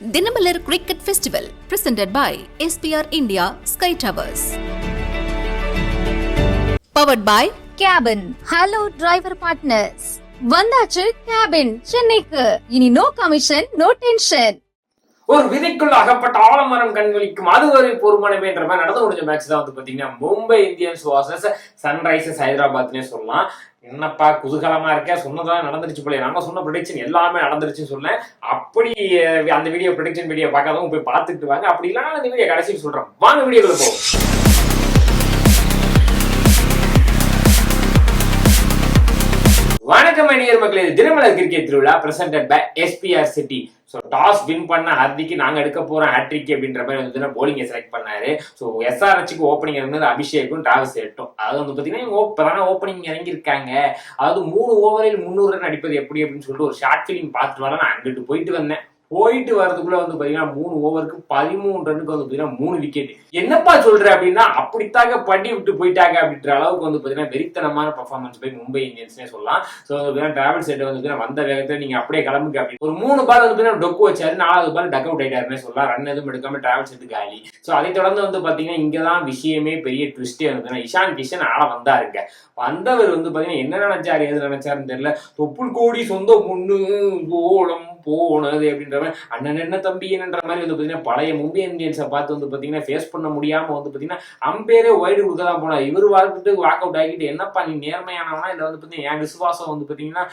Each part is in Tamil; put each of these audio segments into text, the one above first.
Dinamalar cricket festival presented by SPR India sky towers powered by cabin hello driver partners வந்தாச்சு கேபின் சென்னைக்கு. இனி நோ கமிஷன் நோ டென்ஷன் ஒரு விதைக்குள்ள அகப்பட்ட ஆலமரம் கண்களிக்கும் அதுவரை பொறுமனமே என்ற மாதிரி நடந்து முடிஞ்ச மேட்ச் தான் வந்து பாத்தீங்கன்னா மும்பை இந்தியன்ஸ் வாசஸ் சன்ரைசர்ஸ் ஹைதராபாத்னே சொல்லலாம். என்னப்பா குதூகலமா இருக்கேன் சொன்னதெல்லாம் நடந்துருச்சு போல நம்ம சொன்ன ப்ரொடிக்ஷன் எல்லாமே நடந்துருச்சுன்னு சொன்னேன் அப்படி அந்த வீடியோ ப்ரொடிக்ஷன் வீடியோ பார்க்காதவங்க போய் பார்த்துட்டு வாங்க. அப்படி இல்லைன்னா அந்த வீடியோ கடைசியில் சொல்றேன் வாங்க வீடியோக்குள்ள போ வணக்கம் அணியர் மக்களே. தினமலர் கிரிக்கெட் திருவிழா presented by SPR city so toss win பண்ண ஹர்திக்கு நாங்க எடுக்க போறோம் ஹேட்ரிக் அப்படின்ற மாதிரி வந்து போலிங்கை செலக்ட் பண்ணாரு. ஸோ எஸ்ஆர்ஹெச்சுக்கு ஓப்பனிங் இருந்தது அபிஷேக்கும் டிராவல்ஸ் எட்டும் அதாவது வந்து பார்த்தீங்கன்னா பிரதான ஓப்பனிங் இறங்கியிருக்காங்க. அதாவது மூணு ஓவரில் முந்நூறு ரன் அடிப்பது எப்படி அப்படின்னு சொல்லிட்டு ஒரு ஷார்ட் ஃபிலிம் பார்த்துட்டு வர நான் அங்கிட்டு போயிட்டு வந்தேன். போயிட்டு வரதுக்குள்ள வந்து பாத்தீங்கன்னா மூணு ஓவருக்கு பதிமூணு ரன்னுக்கு வந்து பாத்தீங்கன்னா மூணு விக்கெட் என்னப்பா சொல்ற அப்படின்னா அப்படித்தாக படி விட்டு போயிட்டாங்க அப்படின்ற அளவுக்கு வந்து பாத்தீங்கன்னா வெறித்தனமான பர்ஃபார்மன்ஸ் போய் மும்பை இந்தியன்ஸ்னே சொல்லலாம். ஸோ வந்து டிராவல் செட் வந்து வந்த வேகத்துல நீங்க அப்படியே கிளம்புங்க அப்படின்னு. ஒரு மூணு பால் வந்து டொக்கு வச்சாரு நாலாவது பால் டக் அவுட் ஆயிட்டாருன்னு சொல்லலாம். ரன் எதுவும் எடுக்காம டிராவல் செட் காலி. ஸோ அதை தொடர்ந்து வந்து பாத்தீங்கன்னா இங்கதான் விஷயமே பெரிய ட்விஸ்டே வந்து இஷான் கிஷன் ஆள வந்தாருங்க. வந்தவர் வந்து பாத்தீங்கன்னா என்ன நினைச்சாரு எது நினைச்சாருன்னு தெரியல. தொப்புள் கோடி சொந்த பொண்ணு ஓலம் போனது அப்படின்ற மாதிரி. அண்ணன் என்ன தம்பி என்னன்ற மாதிரி வந்து பார்த்தீங்கன்னா பழைய மும்பை இந்தியன்ஸை பார்த்து வந்து பார்த்தீங்கன்னா ஃபேஸ் பண்ண முடியாமல் வந்து பார்த்தீங்கன்னா அம்பேரே ஒய்டு கொடுக்க தான் போனார். இவர் வாழ்த்துட்டு வாக் அவுட் ஆகிட்டு என்னப்பா நீ நேர்மையானவனா? இல்லை வந்து பார்த்தீங்கன்னா என் விசுவாசம் வந்து பார்த்தீங்கன்னா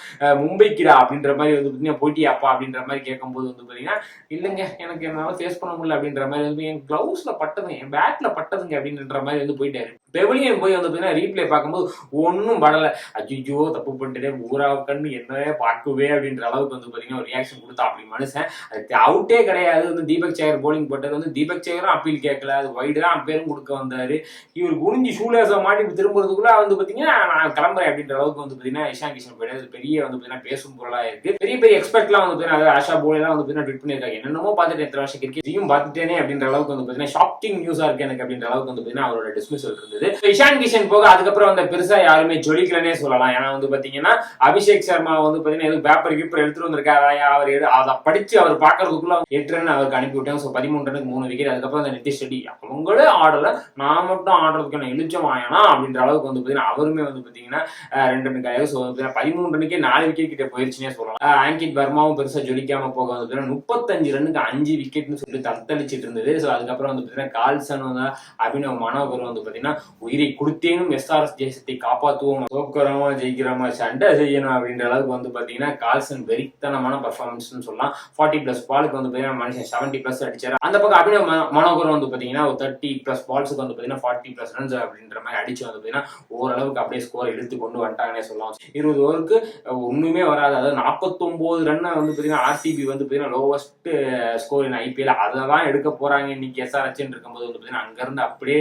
மும்பைக்குடா? அப்படின்ற மாதிரி வந்து பார்த்தீங்கன்னா போட்டியாப்பா அப்படின்ற மாதிரி கேட்கும்போது வந்து பார்த்தீங்கன்னா இல்லைங்க எனக்கு என்னால் ஃபேஸ் பண்ண முடியல அப்படின்ற மாதிரி வந்து என் க்ளவுஸில் பட்டதுங்க என் பேட்டில் பட்டதுங்க அப்படின்ற மாதிரி வந்து போயிட்டாரு. பெவிலியன் போய் வந்து பார்த்தீங்கன்னா ரீப்ளே பார்க்கும்போது ஒன்றும் படலை. அஜிஜோ தப்பு பண்ணிட்டே ஊரா கண்ணு என்னவே பார்க்கவே அப்படின்ற அளவுக்கு வந்து பார்த்தீங்கன்னா ஒரு ரியாக்ஷன் கொடுத்தா அப்படி மனுஷன். அது அவுட்டே கிடையாது. வந்து தீபக் சேகர் போலிங் போட்டது வந்து தீபக் சேகரும் அப்பீல் கேட்கல. அது வைடு தான் அப்பேரும் கொடுக்க வந்தாரு. இவர் குனிஞ்சு ஷூலேஸை மாட்டி திரும்புறதுக்குள்ளே திரும்புறதுக்குள்ள வந்து பார்த்தீங்கன்னா நான் கிளம்புறேன் அப்படின்ற அளவுக்கு வந்து பார்த்தீங்கன்னா இஷான் கிஷன் போயிட்டு அது பெரிய வந்து பார்த்தீங்கன்னா பேசும் பொருளாக இருக்கு. பெரிய பெரிய எக்ஸ்பெக்ட்லாம் வந்து பார்த்தீங்கன்னா ஆஷா போலேலாம் வந்து பார்த்தீங்கன்னா ட்விட் பண்ணியிருக்காங்க. என்னென்னமோ பார்த்துட்டு எத்தனை வருஷம் கிரிக்கெட்டையும் பார்த்துட்டேனே அப்படின்ற அளவுக்கு வந்து பார்த்தீங்கன்னா ஷாக்கிங் நியூஸாக இருக்கு எனக்கு அப்படின்ற அளவுக்கு வந்து பார்த்தீங்கன்னா அவரோட டிஸ்மிசல் இருந்தது. இருந்தது இஷான் கிஷன் போக அதுக்கப்புறம் அந்த பெருசா யாருமே ஜொலிக்கலன்னே சொல்லலாம். ஏன்னா வந்து பாத்தீங்கன்னா அபிஷேக் சர்மா வந்து பாத்தீங்கன்னா எதுவும் பேப்பர் கீப்பர் எடுத்துட்டு வந்திருக்காரா. அவர் எடு- அதை படிச்சு அவர் பாக்குறதுக்குள்ள எட்டு ரன் அவருக்கு அனுப்பி விட்டாங்க. ஸோ பதிமூணு ரனுக்கு மூணு விக்கெட் அதுக்கப்புறம் அந்த நிதிஷ் ரெட்டி அவங்களே ஆடல. நான் மட்டும் ஆடுறதுக்கு நான் இழிச்சம் ஆயனா அப்படின்ற அளவுக்கு வந்து பாத்தீங்கன்னா அவருமே வந்து பாத்தீங்கன்னா ரெண்டு ரன் கிடையாது ஸோ பதிமூணு ரனுக்கே நாலு விக்கெட் கிட்ட போயிருச்சுனே சொல்லலாம். ஆங்கிட் வர்மாவும் பெருசா ஜொலிக்காம போக வந்து முப்பத்தஞ்சு ரன்னுக்கு அஞ்சு விக்கெட்னு சொல்லிட்டு தத்தளிச்சிட்டு இருந்தது. ஸோ அதுக்கப்புறம் வந்து பாத்தீங்கன்னா கால்சன் வந்து அபினவ் மனோகர் வந்து பாத்தீங்கன்னா உயிரை கொடுத்தேனும் எஸ்ஆர்எஸ் தேசத்தை காப்பாற்றுவோம் தோக்கிறோமா ஜெயிக்கிறோமா சண்டை செய்யணும் அப்படின்ற அளவுக்கு வந்து பாத்தீங்கன்னா கால்சன் வெறித்தனமான பர்ஃபார்மன்ஸ்னு சொல்லலாம். ஃபார்ட்டி பிளஸ் பாலுக்கு வந்து பார்த்தீங்கன்னா மனுஷன் செவன்ட்டி பிளஸ் அடிச்சார். அந்த பக்கம் அபினவ் ம- மனோகர் வந்து பாத்தீங்கன்னா ஒரு தேர்ட்டி பிளஸ் பால்ஸுக்கு வந்து பாத்தீங்கன்னா ஃபார்ட்டி பிளஸ் ரன்ஸ் அப்படின்ற மாதிரி அடிச்சு வந்து பாத்தீங்கன்னா ஓரளவுக்கு அப்படியே ஸ்கோர் எடுத்து கொண்டு வந்துட்டாங்கன்னே சொல்லலாம். இருபது ஓவருக்கு ஒண்ணுமே வராது. அதாவது நாற்பத்தொம்போது ரன்னை வந்து பாத்தீங்கன்னா ஆர்சிபி வந்து பாத்தீங்கன்னா லோவஸ்ட் ஸ்கோர் இன் ஐபிஎல் அதை தான் எடுக்க போறாங்க இன்னைக்கு எஸ்ஆர்எச் இருக்கும்போது வந்து பாத்தீங்கன்னா அங்கேருந்து அப்படியே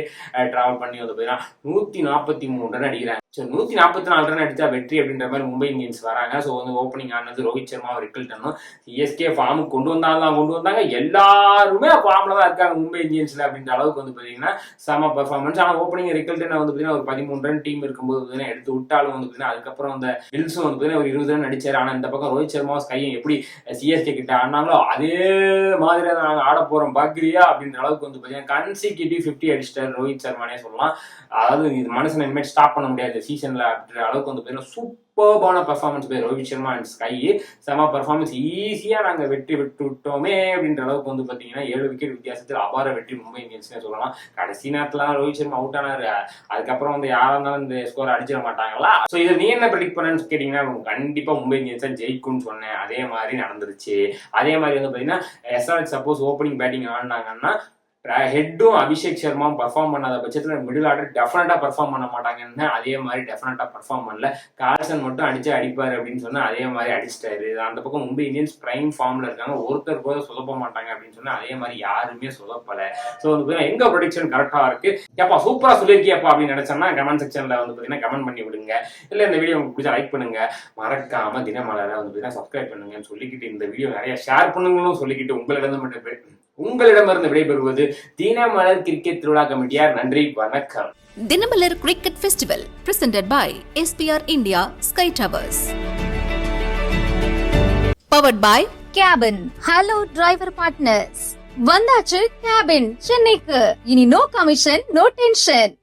ட்ராவல் பண்ணி வந்து பாத்தீங்கன்னா நூத்தி நாற்பத்தி மூணு ரன் அடிக்கிறாங்க. ஸோ நூத்தி நாற்பத்தி நாலு ரன் அடித்தா வெற்றி அப்படின்ற மாதிரி மும்பை இந்தியன்ஸ் வராங்க. ஸோ வந்து ஓப்பனிங் ஆனது ரோஹித் சர்மா ரிக்கல்டனும் சிஎஸ்கே ஃபார்முக்கு கொண்டு வந்தாலும் கொண்டு வந்தாங்க. எல்லாருமே ஃபார்மில் தான் இருக்காங்க மும்பை இந்தியன்ஸ்ல அப்படின்ற அளவுக்கு வந்து பார்த்தீங்கன்னா செம பர்ஃபார்மன்ஸ் ஆனால் ஓப்பனிங் ரிக்கல்டன் வந்து பார்த்தீங்கன்னா ஒரு பதிமூணு ரன் டீம் இருக்கும்போது பார்த்தீங்கன்னா எடுத்து விட்டாலும் வந்து பார்த்தீங்கன்னா அதுக்கப்புறம் அந்த ஹில்ஸும் வந்து பார்த்தீங்கன்னா ஒரு இருபது ரன் அடித்தார் ஆனால் இந்த பக்கம் ரோஹித் சர்மா கையும் எப்படி சிஎஸ்கே கிட்ட ஆனாங்களோ அதே மாதிரி தான் நாங்கள் ஆட போகிறோம் பாக்ரியா அப்படின்ற அளவுக்கு வந்து பார்த்தீங்கன்னா கன்சிக்யூட்டிவ் ஃபிஃப்டி அடிச்சிட்டார் ரோஹித் சர்மானே சொல்லலாம். அதாவது இது மனுஷனை இனிமேல் ஸ்டாப் பண்ண முடியாது. சீசன்ல அப்படின்ற அளவுக்கு வந்து பார்த்தீங்கன்னா சூப்பர்பான பெர்ஃபார்மன்ஸ் போய் ரோஹித் சர்மா அண்ட் ஸ்கை செம பெர்ஃபார்மன்ஸ் ஈஸியா நாங்க வெற்றி விட்டு விட்டோமே அப்படின்ற அளவுக்கு வந்து பாத்தீங்கன்னா ஏழு விக்கெட் வித்தியாசத்தில் அபார வெற்றி மும்பை இந்தியன்ஸ்னே சொல்லலாம். கடைசி நேரத்துல ரோஹித் சர்மா அவுட் ஆனாரு. அதுக்கப்புறம் வந்து யாரா இருந்தாலும் இந்த ஸ்கோர் அடிச்சிட மாட்டாங்களா? ஸோ இதை நீ என்ன ப்ரெடிக்ட் பண்ணேன்னு கேட்டீங்கன்னா கண்டிப்பா மும்பை இந்தியன்ஸ் தான் ஜெயிக்கும்னு சொன்னேன். அதே மாதிரி நடந்துருச்சு. அதே மாதிரி வந்து பாத்தீங்கன்னா எஸ்ஆர்எச் சப்போஸ் ஓப்பனிங் பேட்டிங் ஆடினாங்கன்னா ஹெட்டும் அபிஷேக் சர்மாவும் பர்ஃபார்ம் பண்ணாத பட்சத்தில் மிடில் ஆர்டர் டெஃபினட்டாக பர்ஃபார்ம் பண்ண மாட்டாங்கன்னு அதே மாதிரி டெஃபினட்டாக பர்ஃபார்ம் பண்ணல. கால்சன் மட்டும் அடிச்சு அடிப்பார் அப்படின்னு சொன்னால் அதே மாதிரி அடிச்சிட்டாரு. அந்த பக்கம் மும்பை இந்தியன்ஸ் பிரைம் ஃபார்மில் இருக்காங்க. ஒருத்தர் கூட சொதப்ப மாட்டாங்க அப்படின்னு சொன்னால் அதே மாதிரி யாருமே சொதப்பல. ஸோ வந்து பார்த்தீங்கன்னா எங்க ப்ரொடிக்ஷன் கரெக்டாக இருக்கு? ஏப்பா சூப்பராக சொல்லியிருக்கியப்பா அப்படின்னு நினச்சோன்னா கமெண்ட் செக்ஷனில் வந்து பார்த்தீங்கன்னா கமெண்ட் பண்ணி விடுங்க. இல்லை இந்த வீடியோ உங்களுக்கு பிடிச்சா லைக் பண்ணுங்க. மறக்காமல் தினமலரை வந்து பார்த்தீங்கன்னா சப்ஸ்கிரைப் பண்ணுங்கன்னு சொல்லிக்கிட்டு இந்த வீடியோ நிறைய ஷேர் பண்ணுங்களும் சொல்லிக்கிட்டு உங்களிடம் மட்டும் உங்களிடமிருந்து விடைபெறுவது தினமலர் கிரிக்கெட் திருவிழா கமிட்டியார். நன்றி வணக்கம். Dinamalar cricket festival presented by SPR India sky towers powered by cabin hello driver partners வந்தாச்சு கேபின் சென்னைக்கு. இனி நோ கமிஷன் நோ டென்ஷன்